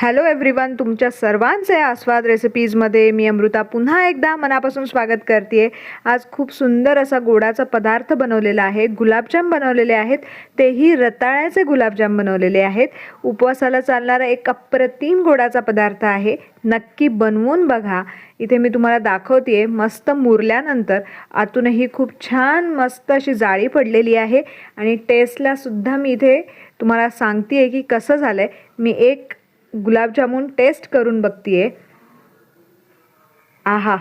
Hello everyone तुमच्या सर्वांचे आस्वाद रेसिपीजमध्ये मी अमृता पुन्हा एकदा मनापासून स्वागत करते आज खूप सुंदर असा गोडाचा पदार्थ बनवलेला आहे. गुलाबजाम बनवलेले आहेत. तेही रताळ्याचे गुलाबजाम बनवलेले आहेत. उपवासाला चालणारा एक अप्रतिम गोडाचा पदार्थ आहे. नक्की बनवून बघा. इथे मी तुम्हाला दाखवते मस्त मुरल्यानंतर आतूनही खूप छान मस्त अशी जाळी पडलेली आहे. आणि टेस्टलासुद्धा मी इथे तुम्हाला सांगते आहे की कसं झालं आहे मी एक गुलाबजामुन टेस्ट करून बघतीये. आहा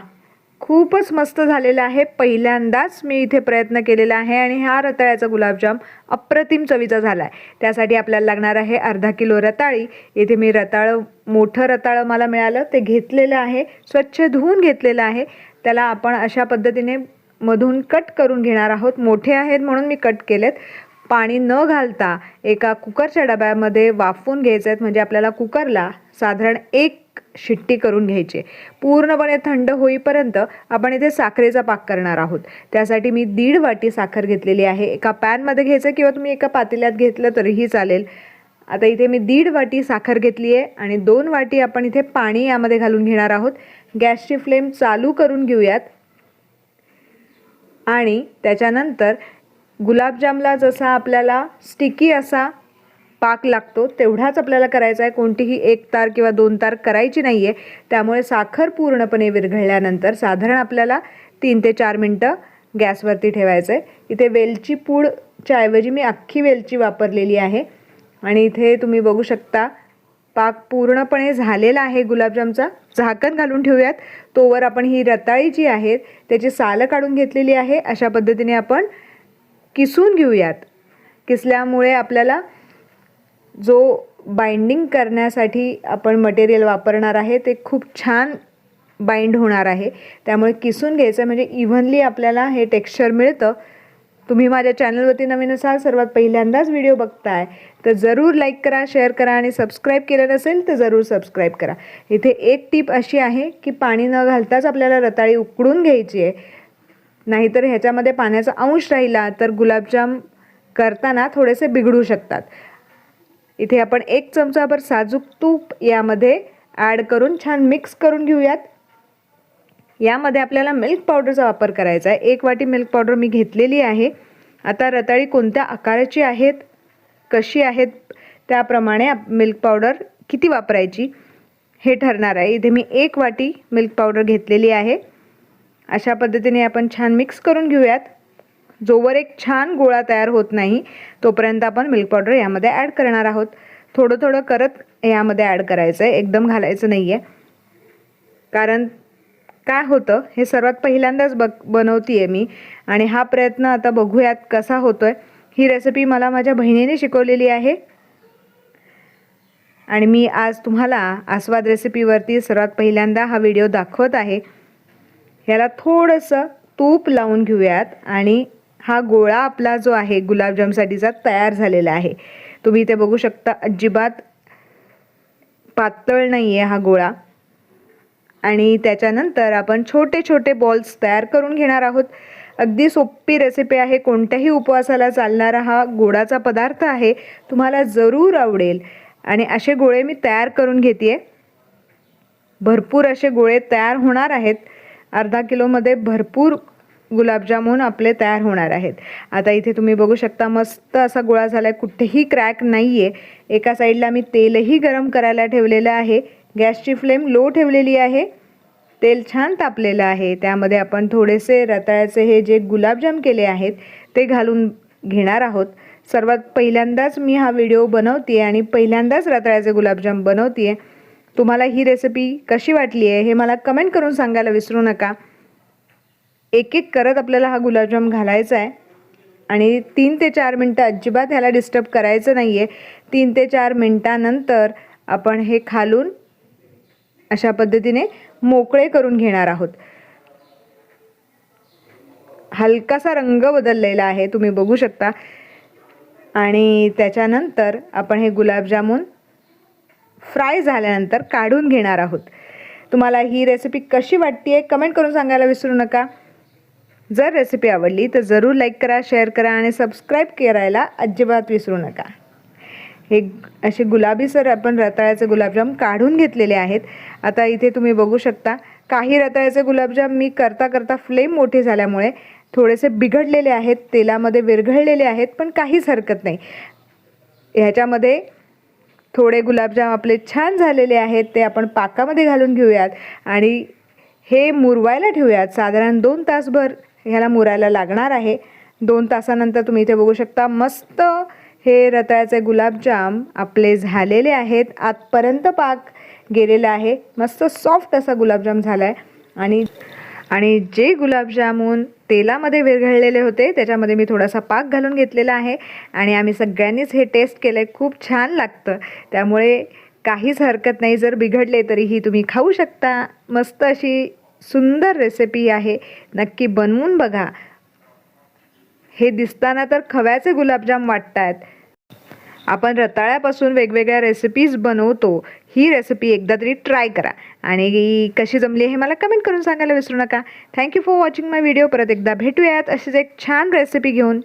खूपच मस्त झालेला आहे. पहिल्यांदाच मी इथे प्रयत्न केलेला आहे आणि हा रताळ्याचा गुलाबजाम अप्रतिम चवीचा झाला आहे त्यासाठी आपल्याला लागणार आहे अर्धा किलो रताळी. इथे मी रताळं मोठं रताळं मला मिळालं. ते घेतलेलं आहे स्वच्छ धुवून घेतलेलं आहे. त्याला आपण अशा पद्धतीने मधून कट करून घेणार आहोत. मोठे आहेत म्हणून मी कट केलेत. पाणी न घालता एका कुकरच्या डब्यामध्ये वाफवून घ्यायचं आहेत. म्हणजे आपल्याला कुकरला साधारण एक शिट्टी करून घ्यायची. पूर्णपणे थंड होईपर्यंत आपण इथे साखरेचा पाक करणार आहोत. त्यासाठी मी दीड वाटी साखर घेतलेली आहे. एका पॅनमध्ये घ्यायचं किंवा तुम्ही एका पातेल्यात घेतलं तरीही चालेल. आता इथे मी दीड वाटी साखर घेतली आहे आणि दोन वाटी आपण इथे पाणी यामध्ये घालून घेणार आहोत. गॅसची फ्लेम चालू करून घेऊयात. आणि त्याच्यानंतर गुलाबजामला जसा आपल्याला स्टिकी असा पाक लागतो तेवढाच आपल्याला करायचा आहे. कोणतीही एक तार किंवा दोन तार करायची नाही आहे त्यामुळे साखर पूर्णपणे विरघळल्यानंतर साधारण आपल्याला तीन ते चार मिनटं गॅसवरती ठेवायचं आहे इथे वेलची पूडच्या ऐवजी मी अख्खी वेलची वापरलेली आहे. आणि इथे तुम्ही बघू शकता पाक पूर्णपणे झालेला आहे गुलाबजामचा. झाकण घालून ठेवूयात. तोवर आपण ही रताळी जी आहे त्याची सालं काढून घेतलेली आहे. अशा पद्धतीने आपण किसून घेऊयात. किसल्यामुळे आपल्याला जो बाइंडिंग करण्यासाठी आपण मटेरियल वापरणार आहे ते खूप छान बाइंड होणार आहे. त्यामुळे किसून घ्यायचं म्हणजे इव्हनली आपल्याला हे टेक्स्चर मिळतं. तुम्ही माझ्या चॅनलवरती नवीन असाल सर्वात पहिल्यांदाच व्हिडिओ बघताय तर जरूर लाईक करा शेअर करा आणि सबस्क्राईब केलं नसेल तर जरूर सबस्क्राईब करा. इथे एक टीप अशी आहे की पाणी न घालताच आपल्याला रताळी उकडून घ्यायची आहे. नाहीतर ह्याच्यामध्ये पाण्याचा अंश राहिला तर गुलाबजाम करताना थोडेसे बिघडू शकतात. इथे आपण एक चमचाभर साजूक तूप यामध्ये ॲड करून छान मिक्स करून घेऊयात. यामध्ये आपल्याला मिल्क पावडरचा वापर करायचा आहे. एक वाटी मिल्क पावडर मी घेतलेली आहे. आता रताळी कोणत्या आकाराची आहेत? कशी आहेत? त्याप्रमाणे मिल्क पावडर किती वापरायची? हे ठरणार आहे. इथे मी एक वाटी मिल्क पावडर घेतलेली आहे. अशा पद्धतीने आपण छान मिक्स करून घेऊयात. जोवर एक छान गोळा तयार होत नाही तोपर्यंत आपण मिल्क पावडर यामध्ये ॲड करणार आहोत. थोडं थोडं करत यामध्ये ॲड करायचं आहे एकदम घालायचं नाही आहे कारण काय होतं हे सर्वात पहिल्यांदाच बघ बनवती आहे मी. आणि हा प्रयत्न आता बघूयात कसा होतो आहे ही रेसिपी मला माझ्या बहिणीने शिकवलेली आहे. आणि मी आज तुम्हाला आस्वाद रेसिपीवरती सर्वात पहिल्यांदा हा व्हिडिओ दाखवत आहे. ह्याला थोडंसं तूप लावून घेऊयात आणि हा गोळा आपला जो आहे गुलाबजामसाठीचा तयार झालेला आहे. तुम्ही इथे बघू शकता अजिबात पातळ नाही आहे हा गोळा. आणि त्याच्यानंतर आपण छोटे छोटे बॉल्स तयार करून घेणार आहोत. अगदी सोपी रेसिपी आहे कोणत्याही उपवासाला चालणारा हा गोडाचा पदार्थ आहे तुम्हाला जरूर आवडेल. आणि असे गोळे मी तयार करून घेते भरपूर असे गोळे तयार होणार आहेत. अर्धा किलोमध्ये भरपूर गुलाबजामून आपले तयार होणार आहेत. आता इथे तुम्ही बघू शकता मस्त असा गोळा झाला आहे कुठेही क्रॅक नाही आहे एका साईडला मी तेलही गरम करायला ठेवलेलं आहे. गॅसची फ्लेम लो ठेवलेली आहे. तेल छान तापलेलं आहे. त्यामध्ये आपण थोडेसे रताळ्याचे हे जे गुलाबजाम केले आहेत ते घालून घेणार आहोत. सर्वात पहिल्यांदाच मी हा व्हिडिओ बनवते आणि पहिल्यांदाच रताळ्याचे गुलाबजाम बनवते आहे तुम्हाला ही रेसिपी कशी वाटली आहे हे मला कमेंट करून सांगायला विसरू नका. एक एक करत आपल्याला हा गुलाबजाम घालायचा आहे. आणि तीन ते चार मिनटं अजिबात ह्याला डिस्टर्ब करायचं नाही आहे तीन ते चार मिनटानंतर आपण हे खालून अशा पद्धतीने मोकळे करून घेणार आहोत. हलकासा रंग बदललेला आहे तुम्ही बघू शकता. आणि त्याच्यानंतर आपण हे गुलाबजामून फ्राय झाल्यानंतर काढून घेणार आहोत. तुम्हाला ही रेसिपी कशी वाटते आहे कमेंट करून सांगायला विसरू नका. जर रेसिपी आवडली तर जरूर लाईक करा शेअर करा आणि सबस्क्राईब करायला अजिबात विसरू नका. हे ग- असे गुलाबीसर आपण रताळ्याचे गुलाबजाम काढून घेतलेले आहेत. आता इथे तुम्ही बघू शकता काही रताळ्याचे गुलाबजाम मी करता करता फ्लेम मोठे झाल्यामुळे थोडेसे बिघडलेले आहेत तेलामध्ये विरघळलेले आहेत पण काहीच हरकत नाही. ह्याच्यामध्ये थोडे गुलाबजाम आपले छान झालेले आहेत ते आपण पाकामध्ये घालून घेऊयात. आणि हे मुरवायला ठेवूयात. साधारण दोन तासभर ह्याला मुरायला लागणार आहे. दोन तासानंतर तुम्ही इथे बघू शकता मस्त हे रताळ्याचे गुलाबजाम आपले झालेले आहेत. आतपर्यंत पाक गेलेला आहे. मस्त सॉफ्ट असा गुलाबजाम झाला आहे आणि आणि जे गुलाबजामून तेलामध्ये विरघळलेले होते. त्याच्यामध्ये मी थोडासा पाक घालून घेतलेला आहे आणि आम्ही सगळ्यांनीच हे टेस्ट केलं आहे खूप छान लागतं. त्यामुळे काहीच हरकत नाही. जर बिघडले तरीही तुम्ही खाऊ शकता. मस्त अशी सुंदर रेसिपी आहे. नक्की बनवून बघा. हे दिसताना तर खव्याचे गुलाबजाम वाटत आहेत आपण रताळ्यापासून वेगवेगळ्या रेसिपीज बनवतो ही रेसिपी एकदा तरी ट्राय करा. आणि कशी जमली हे मला कमेंट करून सांगायला विसरू नका. Thank you for watching my video परत एकदा भेटूयात अशीच एक छान रेसिपी घेऊन.